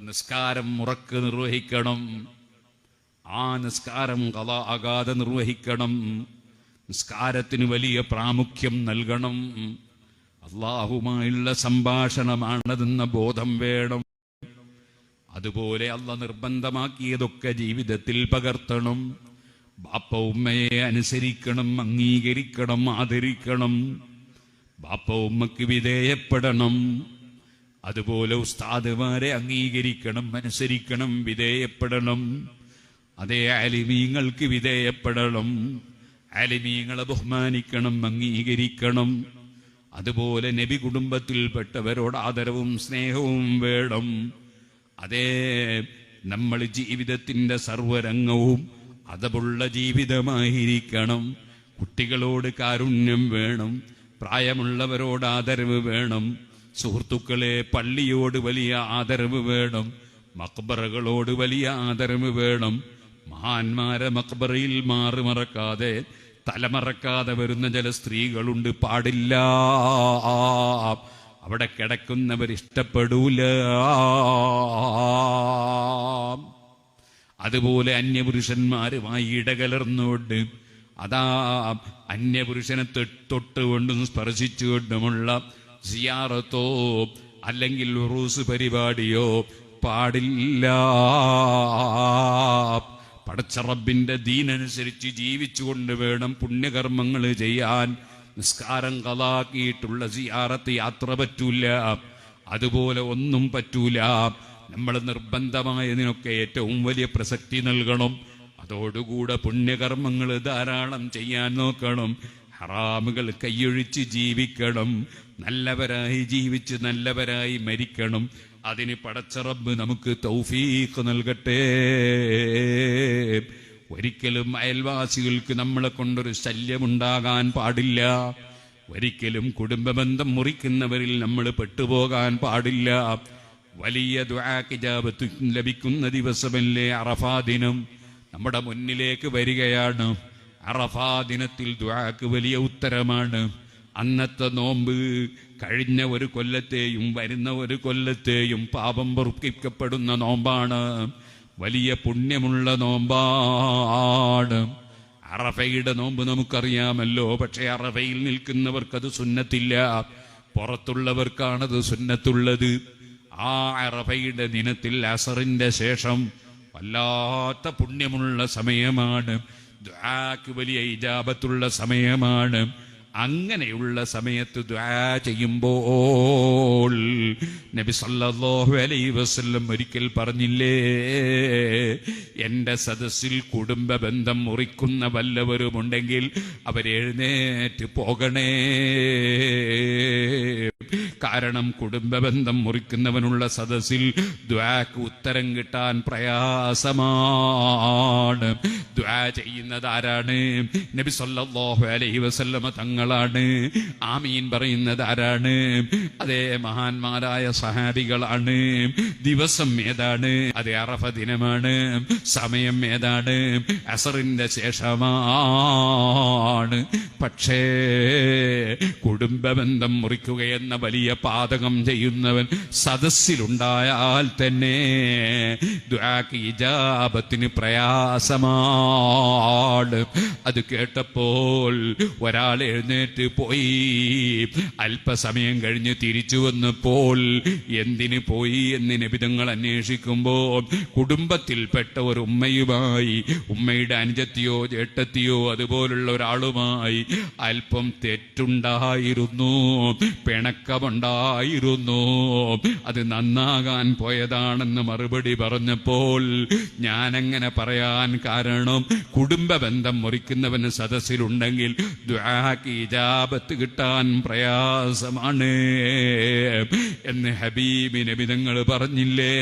നിസ്കാരം മുറക്ക് നിർവഹിക്കണം. ആ നിസ്കാരം കഥ ആകാതെ നിർവഹിക്കണം. നിസ്കാരത്തിന് വലിയ പ്രാമുഖ്യം നൽകണം. അള്ളാഹുമായുള്ള സംഭാഷണമാണതെന്ന ബോധം വേണം. അതുപോലെ അല്ല നിർബന്ധമാക്കിയതൊക്കെ ജീവിതത്തിൽ പകർത്തണം. ബാപ്പ ഉമ്മയെ അനുസരിക്കണം അംഗീകരിക്കണം ആദരിക്കണം. ബാപ്പ ഉമ്മക്ക് വിധേയപ്പെടണം. അതുപോലെ ഉസ്താദുമാരെ അംഗീകരിക്കണം അനുസരിക്കണം വിധേയപ്പെടണം. അതേ അലിമീങ്ങൾക്ക് വിധേയപ്പെടണം. അലിമീങ്ങളെ ബഹുമാനിക്കണം അംഗീകരിക്കണം. അതുപോലെ നബി കുടുംബത്തിൽപ്പെട്ടവരോട് ആദരവും സ്നേഹവും വേണം. അതേ നമ്മൾ ജീവിതത്തിന്റെ സർവരംഗവും അതവുള്ള ജീവിതമായിരിക്കണം. കുട്ടികളോട് കാരുണ്യം വേണം. പ്രായമുള്ളവരോട് ആദരവ് വേണം. സുഹൃത്തുക്കളെ പള്ളിയോട് വലിയ ആദരവ് വേണം. മക്ബറകളോട് വലിയ ആദരവ് വേണം. മഹാന്മാരെ മക്ബറയിൽ മാറി മറക്കാതെ തലമറക്കാതെ വരുന്ന ചില സ്ത്രീകളുണ്ട്. പാടില്ല. അവിടെ കിടക്കുന്നവർ ഇഷ്ടപ്പെടൂല. അതുപോലെ അന്യപുരുഷന്മാരുമായി ഇടകലർന്നുകൊണ്ട് അതാ അന്യപുരുഷനെ തൊട്ടുകൊണ്ടും സ്പർശിച്ചുകൊണ്ടുമുള്ള സിയാറത്തോ അല്ലെങ്കിൽ ഉറൂസ് പരിപാടിയോ പാടില്ല. പടച്ചറബിന്റെ ദീനനുസരിച്ച് ജീവിച്ചുകൊണ്ട് വേണം പുണ്യകർമ്മങ്ങൾ ചെയ്യാൻ. നിസ്കാരം കലാക്കിയിട്ടുള്ള സിയാറത്ത് യാത്ര പറ്റൂല. അതുപോലെ ഒന്നും പറ്റൂല. നമ്മൾ നിർബന്ധമായതിനൊക്കെ ഏറ്റവും വലിയ പ്രസക്തി നൽകണം. അതോടുകൂടെ പുണ്യകർമ്മങ്ങൾ ധാരാളം ചെയ്യാൻ നോക്കണം. ഹറാമുകൾ കൈയൊഴിച്ച് ജീവിക്കണം. നല്ലവരായി ജീവിച്ച് നല്ലവരായി മരിക്കണം. അതിന് പടച്ചറബ് നമുക്ക് തൗഫീഖ് നൽകട്ടെ. ഒരിക്കലും അയൽവാസികൾക്ക് നമ്മളെ കൊണ്ടൊരു ശല്യമുണ്ടാകാൻ പാടില്ല. ഒരിക്കലും കുടുംബബന്ധം മുറിക്കുന്നവരിൽ നമ്മൾ പെട്ടുപോകാൻ പാടില്ല. വലിയ ദ്വാക്കിജാപത്ത് ലഭിക്കുന്ന ദിവസമല്ലേ അറഫാ ദിനം. നമ്മുടെ മുന്നിലേക്ക് വരികയാണ്. അറഫാ ദിനത്തിൽ ദുആക്ക് വലിയ ഉത്തരമാണ്. അന്നത്തെ നോമ്പ് കഴിഞ്ഞ ഒരു കൊല്ലത്തെയും വരുന്ന ഒരു കൊല്ലത്തെയും പാപം പൊറുപ്പിക്കപ്പെടുന്ന നോമ്പാണ്. വലിയ പുണ്യമുള്ള നോമ്പാണ്. അറഫയുടെ നോമ്പ് നമുക്കറിയാമല്ലോ പക്ഷെ അറഫയിൽ നിൽക്കുന്നവർക്കത് സുന്നത്തില്ല. പുറത്തുള്ളവർക്കാണത് സുന്നത്തുള്ളത്. ആ അറഫയുടെ ദിനത്തിൽ അസറിന്റെ ശേഷം വല്ലാത്ത പുണ്യമുള്ള സമയമാണ്. ദ്വാക്ക് വലിയ ഇജാബത്തുള്ള സമയമാണ്. അങ്ങനെയുള്ള സമയത്ത് ദ്വാ ചെയ്യുമ്പോൾ നബി സല്ലല്ലാഹു അലൈഹി വസല്ലം ഒരിക്കൽ പറഞ്ഞില്ലേ എന്റെ സദസ്സിൽ കുടുംബ ബന്ധം മുറിക്കുന്ന വല്ലവരുമുണ്ടെങ്കിൽ അവരെഴുന്നേറ്റ് പോകണേ. കാരണം കുടുംബബന്ധം മുറിക്കുന്നവനുള്ള സദസ്സിൽ ദ്വാക്ക് ഉത്തരം കിട്ടാൻ പ്രയാസമാണ്. ദ്വാ ചെയ്യുന്നത് ആരാണ്? നബി സല്ലല്ലാഹു അലൈഹി വസല്ലമ തങ്ങളാണ്. ആമീൻ പറയുന്നത് ആരാണ്? അതേ മഹാന്മാരായ സഹാബികളാണ്. ദിവസം ഏതാണ്? അതേ അറഫ ദിനമാണ്. സമയം ഏതാണ്? അസറിന്റെ ശേഷമാണ്. പക്ഷേ കുടുംബബന്ധം മുറിക്കുകയെന്ന വലിയ പാതകം ചെയ്യുന്നവൻ സദസ്സിലുണ്ടായാൽ തന്നെ ഇജാബത്തിന് പ്രയാസമാണ്. അത് കേട്ടപ്പോൾ ഒരാൾ എഴുന്നേറ്റ് പോയി. അല്പസമയം കഴിഞ്ഞ് തിരിച്ചു വന്നപ്പോൾ എന്തിന് പോയി എന്ന് നിബിതങ്ങൾ അന്വേഷിക്കുമ്പോൾ കുടുംബത്തിൽപ്പെട്ട ഒരു ഉമ്മയുമായി ഉമ്മയുടെ അനുജത്തിയോ ചേട്ടത്തിയോ അതുപോലുള്ള ഒരാളുമായി അല്പം തെറ്റുണ്ടായിരുന്നു. പിണക്കമുണ്ടായിരുന്നു അത് നന്നാകാൻ പോയതാണെന്ന് മറുപടി പറഞ്ഞപ്പോൾ ഞാനങ്ങനെ പറയാൻ കാരണം കുടുംബ ബന്ധം മുറിക്കുന്നവന് സദസ്സിലുണ്ടെങ്കിൽ ദ്വാക്ക് ഇജാബത്ത് കിട്ടാൻ പ്രയാസമാണ് എന്ന് ഹബീബിനെ വിധങ്ങൾ പറഞ്ഞില്ലേ?